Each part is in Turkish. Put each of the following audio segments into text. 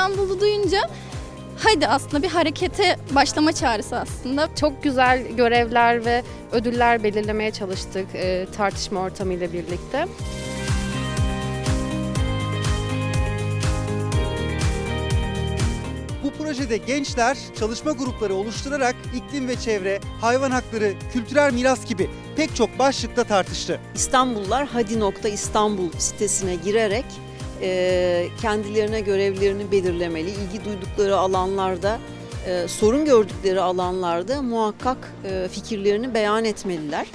İstanbul'u duyunca haydi aslında bir harekete başlama çağrısı aslında. Çok güzel görevler ve ödüller belirlemeye çalıştık e, tartışma ortamıyla birlikte. Bu projede gençler çalışma grupları oluşturarak iklim ve çevre, hayvan hakları, kültürel miras gibi pek çok başlıkta tartıştı. İstanbullular Hadi Nokta İstanbul sitesine girerek e, kendilerine görevlerini belirlemeli. İlgi duydukları alanlarda, e, sorun gördükleri alanlarda muhakkak e, fikirlerini beyan etmeliler.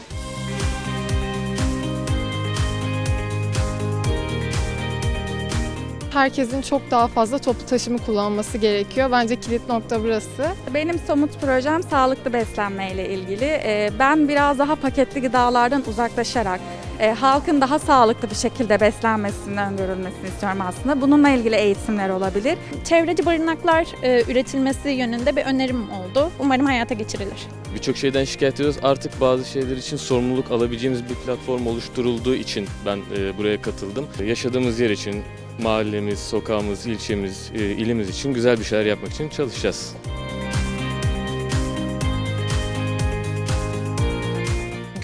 herkesin çok daha fazla toplu taşımı kullanması gerekiyor. Bence kilit nokta burası. Benim somut projem sağlıklı beslenme ile ilgili. Ee, Ben biraz daha paketli gıdalardan uzaklaşarak e, halkın daha sağlıklı bir şekilde beslenmesinin öngörülmesini istiyorum aslında. Bununla ilgili eğitimler olabilir. çevreci barınaklar e, üretilmesi yönünde bir önerim oldu. Umarım hayata geçirilir. Birçok şeyden şikayet ediyoruz. Artık bazı şeyler için sorumluluk alabileceğimiz bir platform oluşturulduğu için ben e, buraya katıldım. Yaşadığımız yer için, mahallemiz, sokağımız, ilçemiz, e, ilimiz için güzel bir şeyler yapmak için çalışacağız.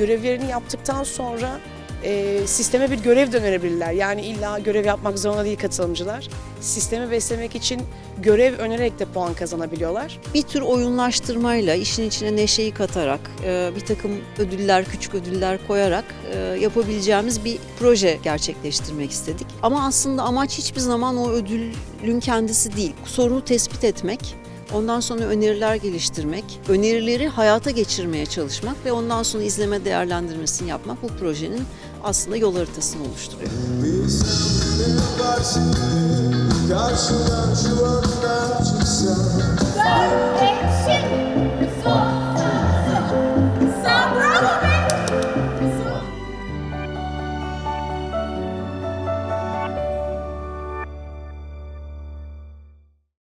görevlerini yaptıktan sonra e, sisteme bir görev de önerebilirler. Yani illa görev yapmak zorunda değil katılımcılar. Sistemi beslemek için görev önererek de puan kazanabiliyorlar. Bir tür oyunlaştırmayla, işin içine neşeyi katarak, e, bir takım ödüller, küçük ödüller koyarak e, yapabileceğimiz bir proje gerçekleştirmek istedik. Ama aslında amaç hiçbir zaman o ödülün kendisi değil. Sorunu tespit etmek, ondan sonra öneriler geliştirmek, önerileri hayata geçirmeye çalışmak ve ondan sonra izleme değerlendirmesini yapmak bu projenin aslında yol haritasını oluşturuyor. Bir.